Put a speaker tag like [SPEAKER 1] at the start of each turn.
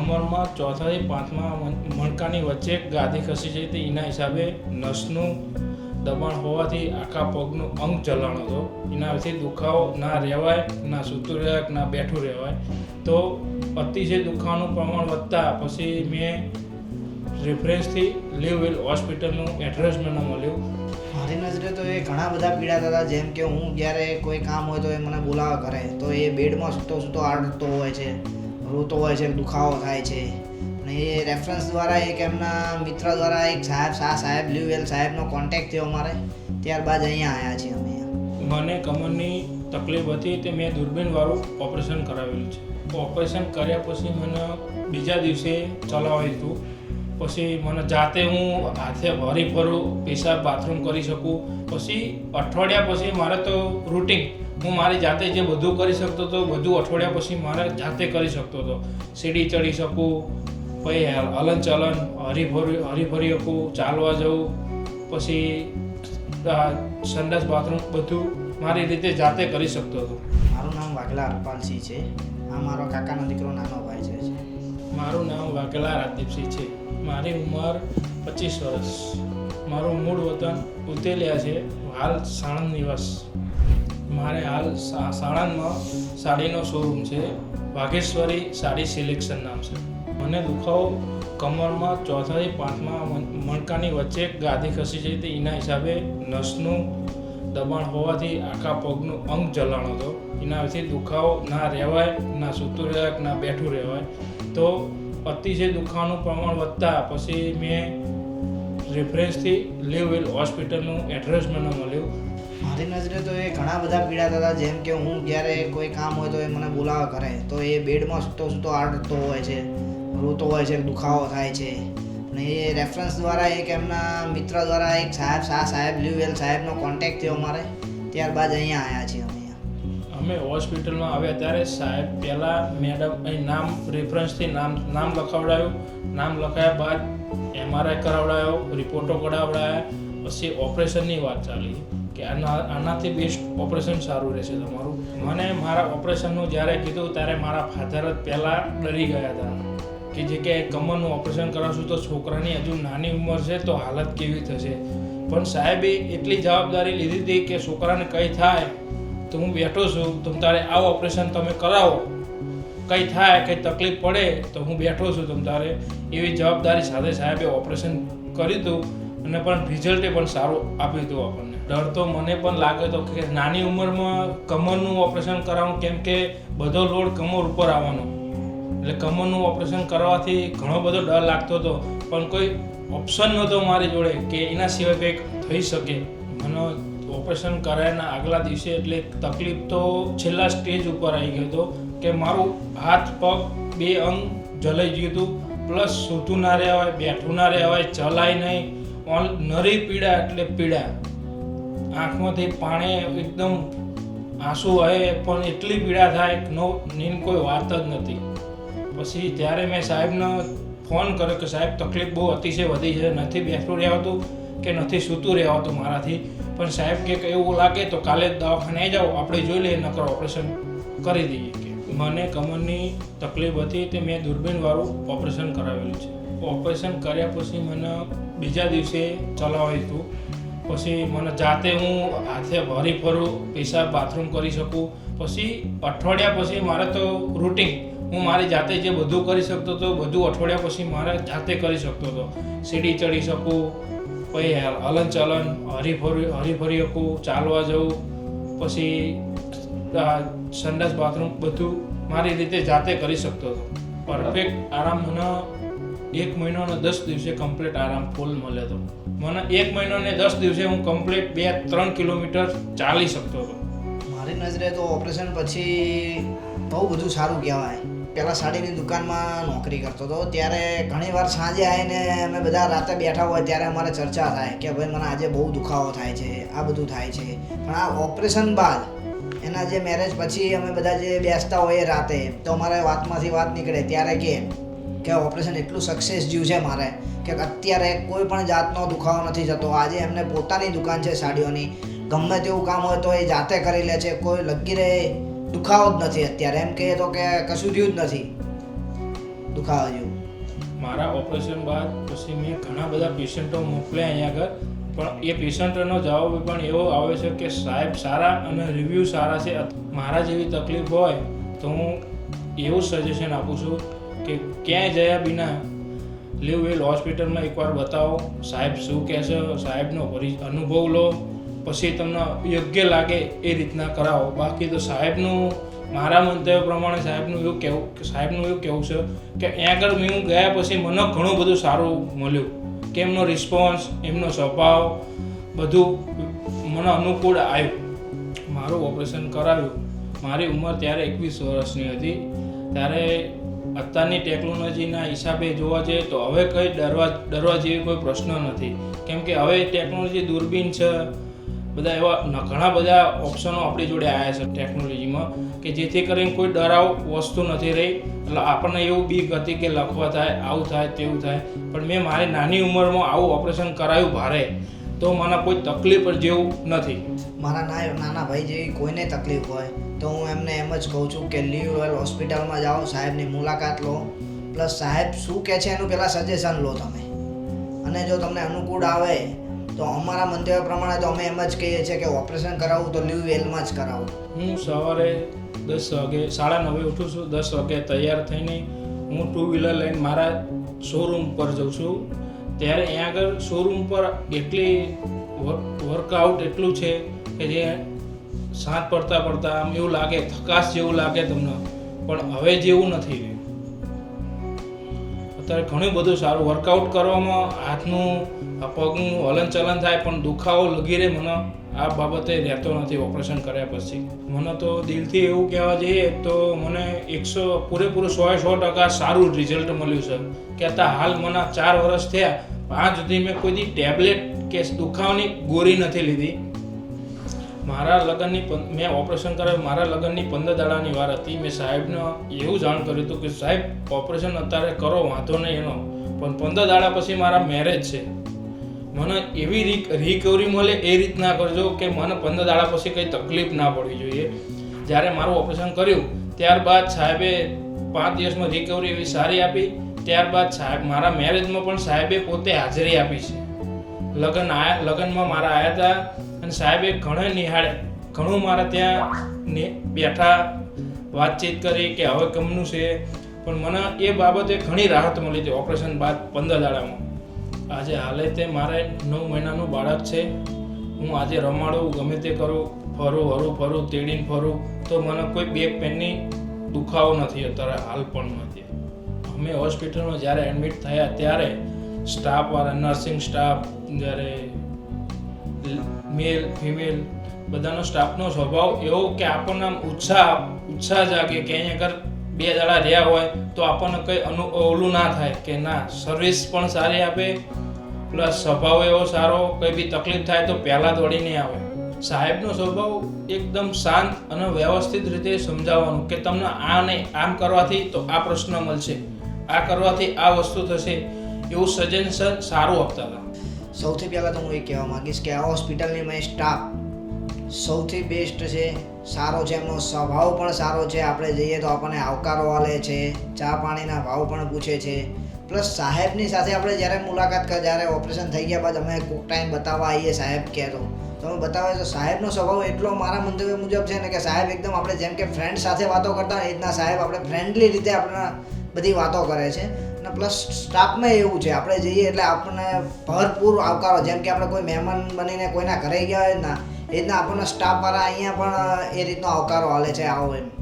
[SPEAKER 1] કમરમાં ચોથાથી પાંચમા મણ- મણકાની વચ્ચે ગાદી ખસી જઈ હતી એના હિસાબે નસનું દબાણ હોવાથી આખા પગનું અંગ ચલણ હતો. એનાથી દુખાવો ના રહેવાય, ના સૂતું રહેવાય, ના બેઠું રહેવાય. તો અતિશય દુખાવાનું પ્રમાણ વધતા પછી મેં રેફરન્સથી લીવવેલ હોસ્પિટલનું એડ્રેસ મને મળ્યું.
[SPEAKER 2] મારી નજરે તો એ ઘણા બધા પીડાતા હતા જેમ કે હું જ્યારે કોઈ કામ હોય તો એ મને બોલાવા કરે. તો એ બેડમાં સૂતો સૂતો આડતો હોય છે. રોતો હોય છે, દુખાવો થાય છે. અને એ રેફરન્સ દ્વારા એક એમના મિત્ર દ્વારા એક સાહેબ, શાહ સાહેબ લ્યુવેલ સાહેબનો કોન્ટેક્ટ થયો અમારે. ત્યારબાદ અહીંયા આવ્યા છીએ અમે
[SPEAKER 1] મને કમરની તકલીફ હતી તે મેં દૂરબીનવાળું ઓપરેશન કરાવેલું છે. ઓપરેશન કર્યા પછી મને બીજા દિવસે ચલાવ્યું હતું. પછી મને જાતે હું હાથે ભરી ફરું પેશાબ બાથરૂમ કરી શકું. પછી અઠવાડિયા પછી મારે તો રૂટિન હું મારી જાતે જે બધું કરી શકતો હતો બધું અઠવાડિયા પછી મારે જાતે કરી શકતો હતો. સીડી ચડી શકું પછી હલન ચલન હરીફરી હરીફરી શકું ચાલવા જવું પછી સંડાસ બાથરૂમ બધું મારી રીતે જાતે કરી શકતો હતો.
[SPEAKER 2] મારું નામ વાઘલા હરપાલસિંહ છે. આ મારો કાકાનો દીકરો નાનો ભાઈ છે.
[SPEAKER 1] મારું નામ વાઘેલા રાજદીપસિંહ છે. મારી ઉંમર પચીસ વર્ષ. મારું મૂળ વતન ઉતેલિયા છે હાલ સાણંદ નિવાસ. મારે હાલ સાણંદમાં સાડીનો શોરૂમ છે. વાઘેશ્વરી સાડી સિલેક્શન નામ છે. મને દુખાવો કમરમાં ચોથાથી પાંચમા મણકાની વચ્ચે ગાદી ખસી જઈ હતી એના હિસાબે નસનું દબાણ હોવાથી આખા પગનું અંગ ચલણ હતો. એનાથી દુખાવો ના રહેવાય, ના સૂતું રહેવાય, ના બેઠું રહેવાય. તો અતિશય દુખાવાનું પ્રમાણ વધતા પછી મેં રેફરન્સથી લીવવેલ હોસ્પિટલનું એડ્રેસ મને મળ્યું.
[SPEAKER 2] મારી નજરે તો એ ઘણા બધા પીડાતા હતા જેમ કે હું જ્યારે કોઈ કામ હોય તો એ મને બોલાવે કરે. તો એ બેડમાં સૂતો સૂતો આડતો હોય છે, રોતો હોય છે, દુખાવો થાય છે. અને એ રેફરન્સ દ્વારા એક એમના મિત્ર દ્વારા એક સાહેબ, શાહ સાહેબ લ્યુવેલ સાહેબનો કોન્ટેક્ટ થયો અમારે. ત્યારબાદ અહીંયા આવ્યા છીએ અમે
[SPEAKER 1] અમે હોસ્પિટલમાં આવ્યા ત્યારે સાહેબ પહેલાં મેડમ અહીં નામ રેફરન્સથી નામ નામ લખાવડાવ્યું નામ લખાયા બાદ એમઆરઆઈ કરાવડાયો, રિપોર્ટો કઢાવડાયા, પછી ઓપરેશનની વાત ચાલી. કે આના આનાથી બેસ્ટ ઓપરેશન સારું રહેશે તમારું. મને મારા ઓપરેશનનું જ્યારે કીધું ત્યારે મારા ફાધર જ પહેલાં ડરી ગયા હતા કે જે કે કમરનું ઓપરેશન કરાવશું તો છોકરાની હજુ નાની ઉંમર છે તો હાલત કેવી થશે. પણ સાહેબે એટલી જવાબદારી લીધી હતી કે છોકરાને કંઈ થાય તો હું બેઠો છું તમ તારે આ ઓપરેશન તમે કરાવો. કંઈ થાય, કંઈ તકલીફ પડે તો હું બેઠો છું તમ તારે. એવી જવાબદારી સાથે સાહેબે ઓપરેશન કર્યું હતું. અને પણ રિઝલ્ટે પણ સારું આપ્યું હતું આપણને. ડર તો મને પણ લાગે હતો કે નાની ઉંમરમાં કમરનું ઓપરેશન કરાવવું કેમ કે બધો લોડ કમર ઉપર આવવાનો. એટલે કમરનું ઓપરેશન કરવાથી ઘણો બધો ડર લાગતો હતો. પણ કોઈ ઓપ્શન નહોતો મારી જોડે કે એના સિવાય કંઈક થઈ શકે. મને ઓપરેશન કરાયાના આગલા દિવસે એટલે તકલીફ તો છેલ્લા સ્ટેજ ઉપર આવી ગયો હતો કે મારું હાથ, પગ બે અંગ જલાઈ ગયું હતું. પ્લસ સૂતું ના રહેવાય, બેઠું ના રહેવાય, ચલાય નહીં. નરી પીડા એટલે પીડા. આંખમાંથી પાણી એકદમ આંસુ આવે પણ એટલી પીડા થાય નો નીન કોઈ વાત જ નથી. પછી ત્યારે મેં સાહેબને ફોન કર્યો કે સાહેબ, તકલીફ બહુ અતિશય વધી છે, નથી બેઠું રહેવાતું કે નથી સૂતું રહેવાતું મારાથી? પણ સાહેબ કે એવું લાગે તો કાલે દવાખાને જાઓ, આપણે જોઈ લઈએ, નકર ઓપરેશન કરી દઈએ. કે મને કમરની તકલીફ હતી તે મેં દૂરબીનવાળું ઓપરેશન કરાવેલું છે. ઓપરેશન કર્યા પછી મને બીજા દિવસે ચલાવ્યું હતું. પછી મને જાતે હું હાથે ભરી ફરું પેશાબ બાથરૂમ કરી શકું. પછી અઠવાડિયા પછી મારે તો રૂટિન હું મારી જાતે જે બધું કરી શકતો હતો, બધું અઠવાડિયા પછી મારે જાતે કરી શકતો હતો. સીડી ચડી શકું, પછી હલન ચલન હરીફરી હરીફરી શકું, ચાલવા જવું પછી સંડાસ બાથરૂમ બધું મારી રીતે જાતે કરી શકતો હતો. પરફેક્ટ આરામ મને એક મહિનાનો દસ દિવસે કમ્પ્લીટ આરામ ફૂલ મળ્યો હતો મને એક મહિનો ને દસ દિવસે હું કમ્પ્લીટ બે, ત્રણ કિલોમીટર ચાલી શકતો હતો.
[SPEAKER 2] મારી નજરે તો ઓપરેશન પછી બહુ બધું સારું કહેવાય. પહેલાં સાડીની દુકાનમાં નોકરી કરતો હતો, ત્યારે ઘણીવાર સાંજે આવીને અમે બધા રાતે બેઠા હોય ત્યારે અમારે ચર્ચા થાય કે ભાઈ મને આજે બહુ દુખાવો થાય છે, આ બધું થાય છે. પણ આ ઓપરેશન બાદ એના જે મેરેજ પછી અમે બધા જે બેસતા હોઈએ રાતે, તો અમારે વાતમાંથી વાત નીકળે ત્યારે કે કે ઓપરેશન એટલું સક્સેસ જ્યું છે મારે કે અત્યારે કોઈ પણ જાતનો દુખાવો નથી થતો. આજે એમને પોતાની દુકાન છે સાડીઓની. ગમે તેવું કામ હોય તો એ જાતે કરી લે છે. કોઈ લગી રહે દુખાવો જ નથી અત્યારે. એમ કહે તો કે કશું થયું જ નથી. દુખાવો જેવું
[SPEAKER 1] મારા ઓપરેશન બાદ પછી મેં ઘણા બધા પેશન્ટો મોકલ્યા અહીંયા આગળ. પણ એ પેશન્ટનો જવાબ પણ એવો આવે છે કે સાહેબ, સારા અને રિવ્યૂ સારા છે. મારા જેવી તકલીફ હોય તો હું એવું સજેશન આપું છું કે ક્યાંય જયા વિના એલ હોસ્પિટલમાં એકવાર બતાવો. સાહેબ શું કહે છે? સાહેબનો અનુભવ લો. પછી તમને યોગ્ય લાગે એ રીતના કરાવો. બાકી તો સાહેબનું, મારા મંતવ્ય પ્રમાણે સાહેબનું એવું કહેવું સાહેબનું એવું કહેવું છે કે અહીંયા આગળ મેં હું ગયા પછી મને ઘણું બધું સારું મળ્યું. કે એમનો રિસ્પોન્સ એમનો સ્વભાવ બધું મને અનુકૂળ આવ્યું. મારું ઓપરેશન કરાવ્યું. મારી ઉંમર ત્યારે એકવીસ વર્ષની હતી. ત્યારે અત્યારની ટેકનોલોજીના હિસાબે જોવા જઈએ તો હવે કંઈ ડરવા ડરવા જેવી કોઈ પ્રશ્ન નથી. કેમ કે હવે ટેકનોલોજી દૂરબીન છે, બધા એવા ઘણા બધા ઓપ્શનો આપણી જોડે આવ્યા છે ટેકનોલોજીમાં કે જેથી કરીને કોઈ ડરાવ વસ્તુ નથી રહી. એટલે આપણને એવું બીક હતી કે લખવા થાય, આવું થાય, તેવું થાય. પણ મેં મારી નાની ઉંમરમાં આવું ઓપરેશન કરાયું ભારે. તો મને કોઈ તકલીફ જેવું નથી.
[SPEAKER 2] મારા ના નાના ભાઈ જેવી કોઈને તકલીફ હોય તો હું એમને એમ જ કહું છું કે લીવ રોયલ હોસ્પિટલમાં જાઓ સાહેબની મુલાકાત લો. પ્લસ સાહેબ શું કહે છે એનું પહેલાં સજેશન લો તમે. અને જો તમને અનુકૂળ આવે તો અમારા મંતવ્ય પ્રમાણે તો અમે એમ જ કહીએ છીએ કે ઓપરેશન કરાવવું તો લીવ વેલમાં જ કરાવો.
[SPEAKER 1] હું સવારે દસ વાગે સાડા નવે ઉઠું છું દસ વાગે તૈયાર થઈને હું ટુ વ્હીલર લઈને મારા શોરૂમ પર જઉં છું. ત્યારે અહીંયા આગળ શોરૂમ પર એટલી વર્કઆઉટ એટલું છે કે જે સાંજ પડતા પડતા આમ એવું લાગે થકાશ જેવું લાગે તમને. પણ હવે જેવું નથી રહ્યું. અત્યારે ઘણું બધું સારું વર્કઆઉટ કરવામાં, હાથનું પગનું હલનચલન થાય, પણ દુખાવો લગી રહે, મને આ બાબતે રહેતો નથી ઓપરેશન કર્યા પછી. મને તો દિલથી એવું કહેવા જઈએ તો મને એકસો, પૂરેપૂરું સો સો ટકા સારું રિઝલ્ટ મળ્યું છે. કે અત્યારે હાલ મને ચાર વર્ષ થયા આજ સુધી મેં કોઈ ટેબ્લેટ કે દુખાવાની ગોળી નથી લીધી. મારા લગ્નની મેં ઓપરેશન કરાવ્યું, મારા લગ્નની પંદર દાડાની વાર હતી. મેં સાહેબને એવું જાણ કર્યું હતું કે, સાહેબ, ઓપરેશન અત્યારે કરો, વાંધો નહીં એનો. પણ પંદર દાડા પછી મારા મેરેજ છે. મને એવી રિક રિકવરી મળે એ રીતના કરજો કે મને પંદર દાડા પછી કંઈ તકલીફ ના પડવી જોઈએ. જ્યારે મારું ઓપરેશન કર્યું, ત્યારબાદ સાહેબે પાંચ દિવસમાં રિકવરી એવી સારી આપી. ત્યારબાદ સાહેબ, મારા મેરેજમાં પણ સાહેબે પોતે હાજરી આપી છે. લગ્ન આયા, લગ્નમાં મારા આવ્યા હતા અને સાહેબે ઘણે નિહાળે. ઘણું મારા ત્યાં બેઠા વાતચીત કરી કે હવે કમનું છે. પણ મને એ બાબતે ઘણી રાહત મળી હતી ઓપરેશન બાદ પંદર દાડામાં. આજે હાલે તે મારે નવ મહિનાનું બાળક છે. હું આજે રમાડું, ગમે તે કરું, ફરું, હરું ફરું, તેડીને ફરું, તો મને કોઈ બેક પેનની દુખાવો નથી અત્યારે હાલ પણ નથી અમે હોસ્પિટલમાં જ્યારે એડમિટ થયા ત્યારે સ્ટાફવાળા નર્સિંગ સ્ટાફ જ્યારે મેલ ફિમેલ બધાનો સ્ટાફનો સ્વભાવ એવો કે આપણને આમ ઉત્સાહ ઉત્સાહ જાગે કે અહીંયા આગળ બે દાડા રહ્યા હોય તો આપણને કંઈ અનુ, ઓલું ના થાય કે ના સર્વિસ પણ સારી આપે પ્લસ સ્વભાવ એવો સારો, કંઈ બી તકલીફ થાય તો પહેલાં દોડીને આવે. સાહેબનો સ્વભાવ એકદમ શાંત અને વ્યવસ્થિત રીતે સમજાવવાનું કે તમને આ નહીં આમ કરવાથી તો આ પ્રશ્ન મળશે, આ કરવાથી આ વસ્તુ થશે, એવું સજેશન સારું આપતા હતા.
[SPEAKER 2] સૌથી પહેલાં તો હું એ કહેવા માંગીશ કે આ હોસ્પિટલની મેં સ્ટાફ સૌથી બેસ્ટ છે, સારો છે, એમનો સ્વભાવ પણ સારો છે. આપણે જઈએ તો આપણને આવકારો આલે છે, ચા પાણીના ભાવ પણ પૂછે છે. પ્લસ સાહેબની સાથે આપણે જ્યારે મુલાકાત કર, જ્યારે ઓપરેશન થઈ ગયા બાદ અમે કોઈક ટાઈમ બતાવવા આવીએ સાહેબ કહેતો તો. તમે બતાવે તો સાહેબનો સ્વભાવ એટલો મારા મંતવ્ય મુજબ છે ને કે સાહેબ એકદમ આપણે જેમ કે ફ્રેન્ડ સાથે વાતો કરતા એ રીતના સાહેબ આપણે ફ્રેન્ડલી રીતે આપણા બધી વાતો કરે છે. અને પ્લસ સ્ટાફમાં એવું છે. આપણે જઈએ એટલે આપણને ભરપૂર આવકારો. જેમ કે આપણે કોઈ મહેમાન બનીને કોઈના ઘરે ગયા હોય ના, એ રીતના આપણને સ્ટાફવાળા અહીંયા પણ એ રીતનો આવકારો હાલે છે, આવો એમ.